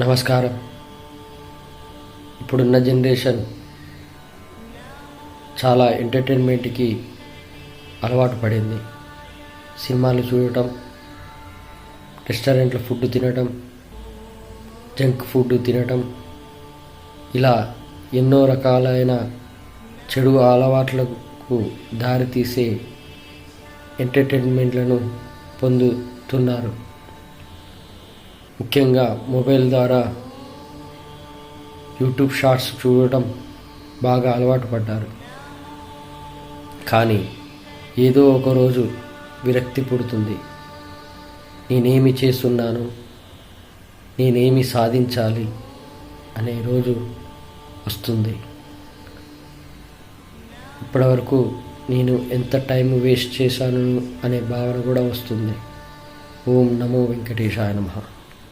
నమస్కారం. ఇప్పుడున్న జనరేషన్ చాలా ఎంటర్టైన్మెంట్కి అలవాటు పడింది. సినిమాలు చూడటం రెస్టారెంట్లో ఫుడ్ తినటం జంక్ ఫుడ్ తినటం ఇలా ఎన్నో రకాలైన చెడు అలవాట్లకు దారితీసే ఎంటర్టైన్మెంట్లను పొందుతున్నారు. ముఖ్యంగా మొబైల్ ద్వారా యూట్యూబ్ షార్ట్స్ చూడటం బాగా అలవాటు పడ్డారు. కానీ ఏదో ఒక రోజు విరక్తి పుడుతుంది. నేనేమి చేస్తున్నాను? నేనేమి సాధించాలి? అనే రోజు వస్తుంది. ఇప్పటివరకు నేను ఎంత టైం వేస్ట్ చేశాను అనే భావన కూడా వస్తుంది. ఓం నమో వెంకటేశాయ నమః.